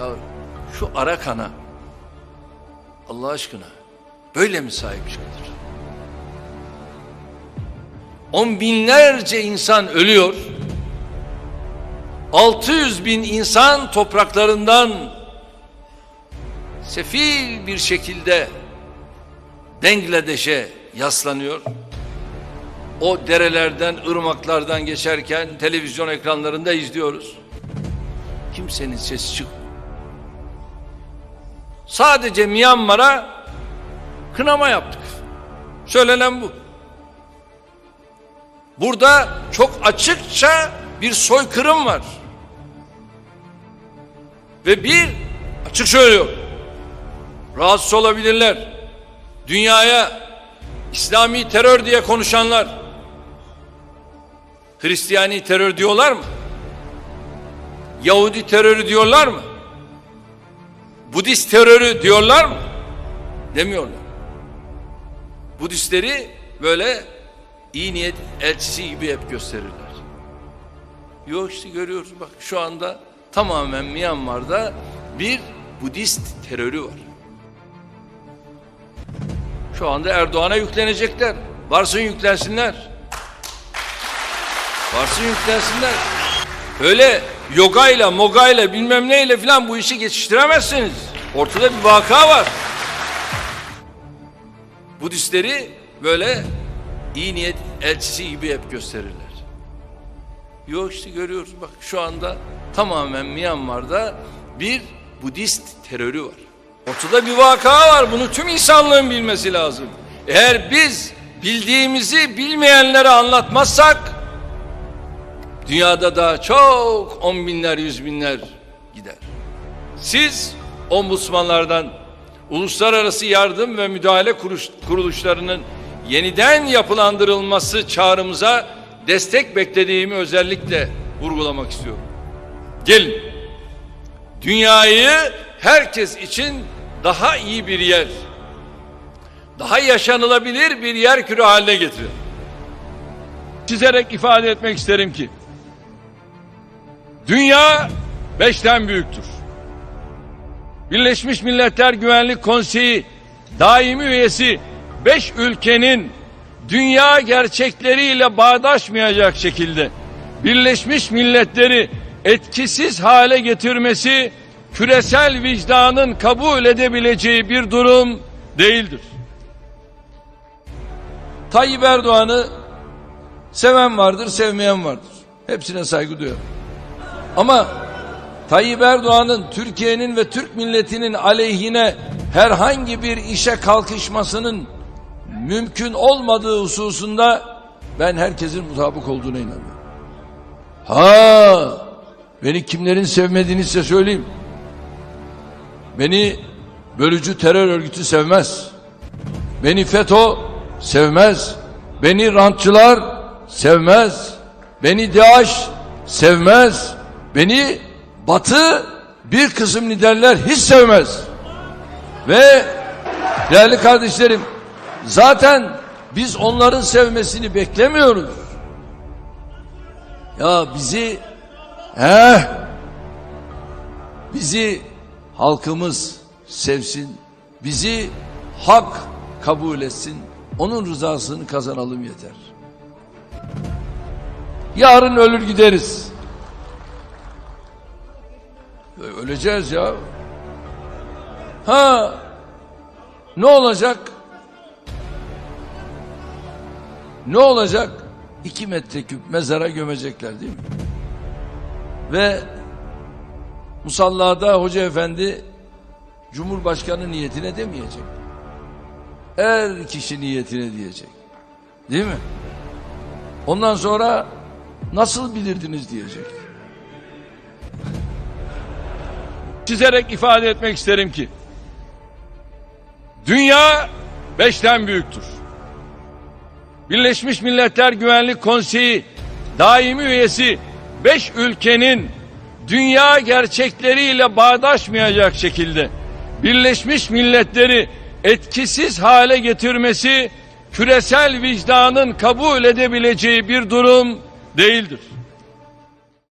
Ya şu Arakan'a Allah aşkına böyle mi sahip çıkılır? On binlerce insan ölüyor. 600 bin insan topraklarından sefil bir şekilde Bangladeş'e yaslanıyor. O derelerden, ırmaklardan geçerken televizyon ekranlarında izliyoruz. Kimsenin sesi çıkmıyor. Sadece Myanmar'a kınama yaptık. Söylenen bu. Burada çok açıkça bir soykırım var. Ve bir açık söylüyor. Rahatsız olabilirler. Dünyaya İslami terör diye konuşanlar Hristiyani terör diyorlar mı? Yahudi terörü diyorlar mı? Budist terörü diyorlar mı? Demiyorlar. Budistleri böyle iyi niyet elçisi gibi hep gösterirler. Yok işte görüyoruz bak şu anda tamamen Myanmar'da bir Budist terörü var. Şu anda Erdoğan'a yüklenecekler. Varsın yüklensinler. Varsın yüklensinler. Öyle yogayla, mogayla bilmem neyle filan bu işi geçiştiremezsiniz. Ortada bir vaka var. Budistleri böyle iyi niyet elçisi gibi hep gösterirler. Yok işte görüyoruz bak şu anda tamamen Myanmar'da bir Budist terörü var. Ortada bir vaka var. Bunu tüm insanlığın bilmesi lazım. Eğer biz bildiğimizi bilmeyenlere anlatmazsak dünyada daha çok on binler, yüz binler gider. Siz ombudsmanlardan, uluslararası yardım ve müdahale kuruluşlarının yeniden yapılandırılması çağrımıza destek beklediğimi özellikle vurgulamak istiyorum. Gelin, dünyayı herkes için daha iyi bir yer, daha yaşanılabilir bir yer kürü haline getirin. Çizerek ifade etmek isterim ki, dünya beşten büyüktür. Birleşmiş Milletler Güvenlik Konseyi daimi üyesi beş ülkenin dünya gerçekleriyle bağdaşmayacak şekilde Birleşmiş Milletleri etkisiz hale getirmesi küresel vicdanın kabul edebileceği bir durum değildir. Tayyip Erdoğan'ı seven vardır, sevmeyen vardır. Hepsine saygı duyuyorum. Ama Tayyip Erdoğan'ın Türkiye'nin ve Türk milletinin aleyhine herhangi bir işe kalkışmasının mümkün olmadığı hususunda ben herkesin mutabık olduğuna inanıyorum. Ha, beni kimlerin sevmediğini size söyleyeyim. Beni bölücü terör örgütü sevmez. Beni FETÖ sevmez. Beni rantçılar sevmez. Beni DAEŞ sevmez. Beni Batı bir kısım liderler hiç sevmez. Ve değerli kardeşlerim zaten biz onların sevmesini beklemiyoruz. Ya bizi he bizi halkımız sevsin. Bizi hak kabul etsin. Onun rızasını kazanalım yeter. Yarın ölür gideriz. Öleceğiz ya. Ha ne olacak? Ne olacak? İki metreküp mezara gömecekler değil mi? Ve musallada hoca efendi Cumhurbaşkanı niyetine demeyecek. Her kişi niyetine diyecek. Değil mi? Ondan sonra nasıl bilirdiniz diyecek. Çizerek ifade etmek isterim ki dünya beşten büyüktür. Birleşmiş Milletler Güvenlik Konseyi daimi üyesi beş ülkenin dünya gerçekleriyle bağdaşmayacak şekilde Birleşmiş Milletleri etkisiz hale getirmesi küresel vicdanın kabul edebileceği bir durum değildir.